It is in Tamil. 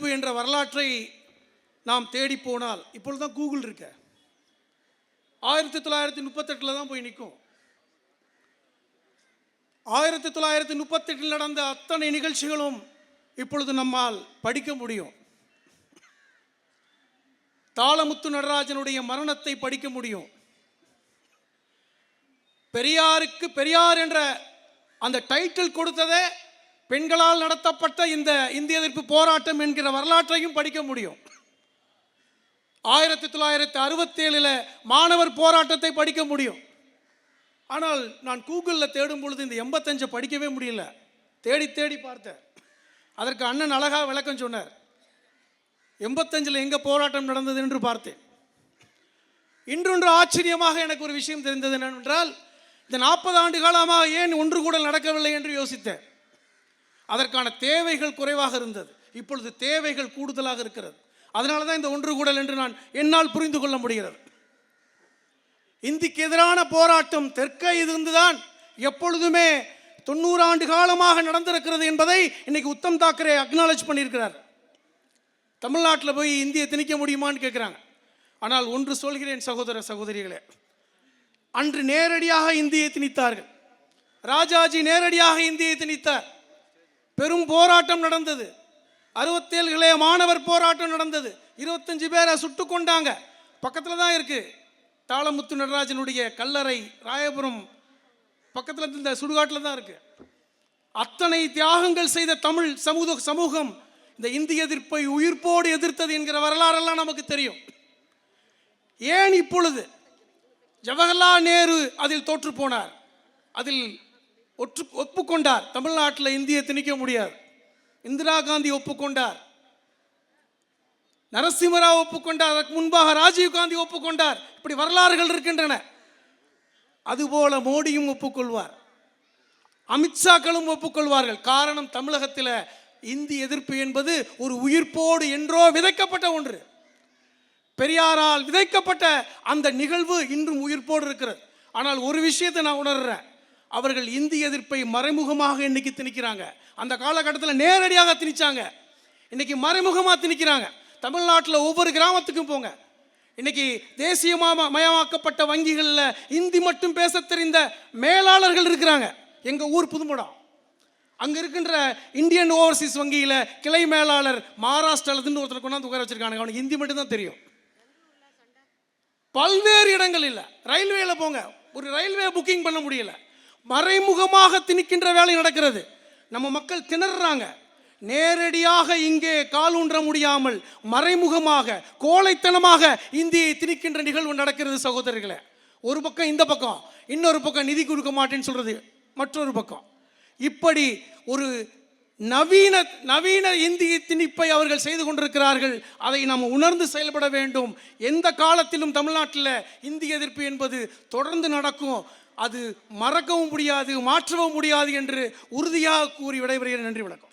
எதிர்ப்பு என்ற வரலாற்றை நாம் தேடி போனால் இப்பொழுது தான் கூகுள் இருக்க. ஆயிரத்தி தொள்ளாயிரத்தி முப்பத்தெட்டில் தான் போய் நிற்கும். ஆயிரத்தி தொள்ளாயிரத்தி முப்பத்தெட்டில் நடந்த அத்தனை நிகழ்ச்சிகளும் இப்பொழுது நம்மால் படிக்க முடியும். தாளமுத்து நடராஜனுடைய மரணத்தை படிக்க முடியும். பெரியாருக்கு பெரியார் என்ற அந்த டைட்டில் கொடுத்ததே பெண்களால் நடத்தப்பட்ட இந்த இந்திய எதிர்ப்பு போராட்டம் என்கிற வரலாற்றையும் படிக்க முடியும். ஆயிரத்தி தொள்ளாயிரத்தி அறுபத்தேழில் மாணவர் போராட்டத்தை படிக்க முடியும். ஆனால் நான் கூகுளில் தேடும் பொழுது இந்த எண்பத்தஞ்சை படிக்கவே முடியல. தேடி தேடி பார்த்தேன். அதற்கு அண்ணன் அழகாக விளக்கம் சொன்னார். எண்பத்தஞ்சில் எங்கே போராட்டம் நடந்தது என்று பார்த்தேன். இன்றொன்று ஆச்சரியமாக எனக்கு ஒரு விஷயம் தெரிந்தது என்னவென்றால் இந்த நாற்பது ஆண்டு காலமாக ஏன் ஒன்று கூட நடக்கவில்லை என்று யோசித்தேன். அதற்கான தேவைகள் குறைவாக இருந்தது. இப்பொழுது தேவைகள் கூடுதலாக இருக்கிறது. அதனால தான் இந்த ஒன்று கூடல் என்று நான் என்னால் புரிந்து கொள்ள முடிகிறது. இந்திக்கு எதிரான போராட்டம் தெற்கே இருந்துதான் எப்பொழுதுமே தொண்ணூறு ஆண்டு காலமாக நடந்திருக்கிறது என்பதை இன்னைக்கு உத்தம் தாக்கரே அக்னாலேஜ் பண்ணியிருக்கிறார். தமிழ்நாட்டில் போய் இந்தியை திணிக்க முடியுமான்னு கேட்குறாங்க. ஆனால் ஒன்று சொல்கிறேன் சகோதர சகோதரிகளே. அன்று நேரடியாக இந்தியை திணித்தார்கள். ராஜாஜி நேரடியாக இந்தியை திணித்தார். பெரும் போராட்டம் நடந்தது. அறுபத்தேழு இளைய மாணவர் போராட்டம் நடந்தது. இருபத்தஞ்சு பேரை சுட்டு கொண்டாங்க. பக்கத்தில் தான் இருக்குது தாளமுத்து நடராஜனுடைய கல்லறை ராயபுரம் பக்கத்தில் இந்த சுடுகாட்டில் தான் இருக்குது அத்தனை தியாகங்கள் செய்த தமிழ் சமூக சமூகம் இந்த இந்திய எதிர்ப்பை உயிர்ப்போடு எதிர்த்தது என்கிற வரலாறெல்லாம் நமக்கு தெரியும். ஏன் இப்பொழுது? ஜவஹர்லால் நேரு அதில் தோற்று போனார். அதில் ஒற்று ஒப்புக்கொண்டார். தமிழ்நாட்டில் இந்தியை திணிக்க முடியாது. இந்திரா காந்தி ஒப்புக்கொண்டார். நரசிம்மராவ் ஒப்புக்கொண்டார். அதற்கு முன்பாக ராஜீவ் காந்தி ஒப்புக்கொண்டார். இப்படி வரலாறுகள் இருக்கின்றன. அதுபோல மோடியும் ஒப்புக்கொள்வார். அமித்ஷாக்களும் ஒப்புக்கொள்வார்கள். காரணம் தமிழகத்தில் இந்தி எதிர்ப்பு என்பது ஒரு உயிர்ப்போடு என்றோ விதைக்கப்பட்ட ஒன்று. பெரியாரால் விதைக்கப்பட்ட அந்த நிகழ்வு இன்றும் உயிர்ப்போடு இருக்கிறது. ஆனால் ஒரு விஷயத்தை நான் உணர்றேன். அவர்கள் இந்தி எதிர்ப்பை மறைமுகமாக இன்னைக்கு திணிக்கிறாங்க. அந்த காலகட்டத்தில் நேரடியாக திணிச்சாங்க. இன்னைக்கு மறைமுகமாக திணிக்கிறாங்க. தமிழ்நாட்டில் ஒவ்வொரு கிராமத்துக்கும் போங்க. இன்னைக்கு தேசியமாக மயமாக்கப்பட்ட வங்கிகளில் இந்தி மட்டும் பேச தெரிந்த மேலாளர்கள் இருக்கிறாங்க. எங்கள் ஊர் புதுமடம். அங்கே இருக்கின்ற இந்தியன் ஓவர்சீஸ் வங்கியில் கிளை மேலாளர் மகாராஷ்டிராலதுன்னு ஒருத்தர் கொண்டாந்து உட்கார வச்சிருக்காங்க அவனுக்கு ஹிந்தி மட்டும் தான் தெரியும். பல்வேறு இடங்கள் இல்லை. போங்க. ஒரு ரயில்வே புக்கிங் பண்ண முடியல. மறைமுகமாக திணிக்கின்ற வேலை நடக்கிறது. நம்ம மக்கள் திணறாங்க. நேரடியாக இங்கே கால் ஊன்ற முடியாமல் மறைமுகமாக கோழைத்தனமாக இந்தியை திணிக்கின்ற நிகழ்வு நடக்கிறது சகோதரர்களே. ஒரு பக்கம் இந்த பக்கம் இன்னொரு பக்கம் நிதி கொடுக்க மாட்டேன்னு சொல்றது மற்றொரு பக்கம். இப்படி ஒரு நவீன நவீன இந்திய திணிப்பை அவர்கள் செய்து கொண்டிருக்கிறார்கள். அதை நாம் உணர்ந்து செயல்பட வேண்டும். எந்த காலத்திலும் தமிழ்நாட்டில் இந்திய எதிர்ப்பு என்பது தொடர்ந்து நடக்கும். அது மறக்கவும் முடியாது மாற்றவும் முடியாது என்று உறுதியாக கூறி விடைபெறுகிறேன். நன்றி வணக்கம்.